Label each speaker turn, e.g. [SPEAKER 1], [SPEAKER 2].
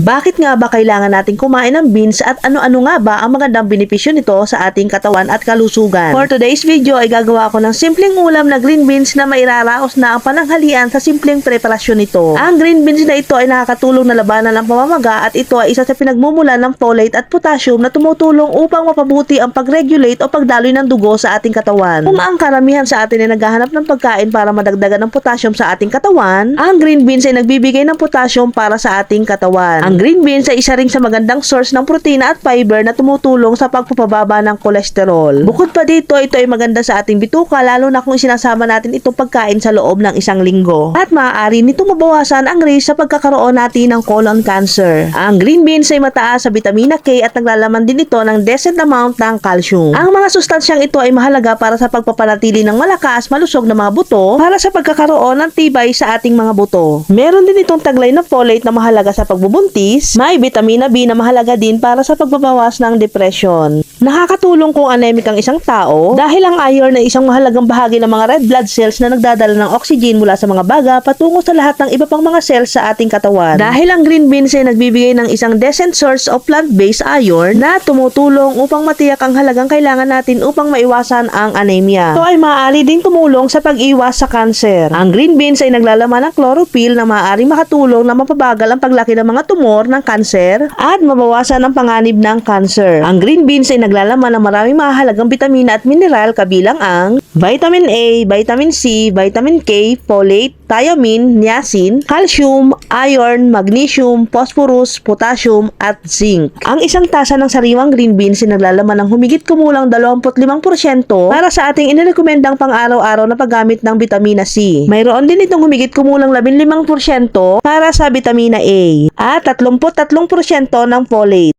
[SPEAKER 1] Bakit nga ba kailangan natin kumain ng beans at ano-ano nga ba ang magandang benepisyo nito sa ating katawan at kalusugan? For today's video ay gagawa ko ng simpleng ulam na green beans na mairaraos na ang pananghalian sa simpleng preparasyon nito. Ang green beans na ito ay nakakatulong na labanan ang pamamaga at ito ay isa sa pinagmumulan ng folate at potassium na tumutulong upang mapabuti ang pag-regulate o pagdaloy ng dugo sa ating katawan. Kung ang karamihan sa atin ay naghahanap ng pagkain para madagdagan ng potassium sa ating katawan, ang green beans ay nagbibigay ng potassium para sa ating katawan. Ang green beans ay isa rin sa magandang source ng protina at fiber na tumutulong sa pagpapababa ng kolesterol. Bukod pa dito, ito ay maganda sa ating bituka lalo na kung sinasama natin itong pagkain sa loob ng isang linggo. At maaari nitong mabawasan ang risk sa pagkakaroon natin ng colon cancer. Ang green beans ay mataas sa vitamina K at naglalaman din ito ng decent amount ng calcium. Ang mga sustansyang ito ay mahalaga para sa pagpapanatili ng malakas, malusog na mga buto para sa pagkakaroon ng tibay sa ating mga buto. Meron din itong taglay na folate na mahalaga sa pagbubuntis. May vitamina B na mahalaga din para sa pagbabawas ng depression. Nakakatulong kung anemic ang isang tao dahil ang iron ay isang mahalagang bahagi ng mga red blood cells na nagdadala ng oxygen mula sa mga baga patungo sa lahat ng iba pang mga cells sa ating katawan. Dahil ang green beans ay nagbibigay ng isang decent source of plant-based iron na tumutulong upang matiyak ang halagang kailangan natin upang maiwasan ang anemia. Ito ay maaari ding tumulong sa pag-iwas sa cancer. Ang green beans ay naglalaman ng chlorophyll na maaaring makatulong na mapabagal ang paglaki ng mga tumor ng cancer at mabawasan ang panganib ng cancer. Ang green beans ay naglalaman ng maraming mahalagang bitamina at mineral kabilang ang vitamin A, vitamin C, vitamin K, folate, thiamine, niacin, calcium, iron, magnesium, phosphorus, potassium, at zinc. Ang isang tasa ng sariwang green beans ay naglalaman ng humigit kumulang 25% para sa ating inirekomendang pang-araw-araw na paggamit ng vitamina C. Mayroon din itong humigit kumulang 15% para sa vitamina A at 33% ng folate.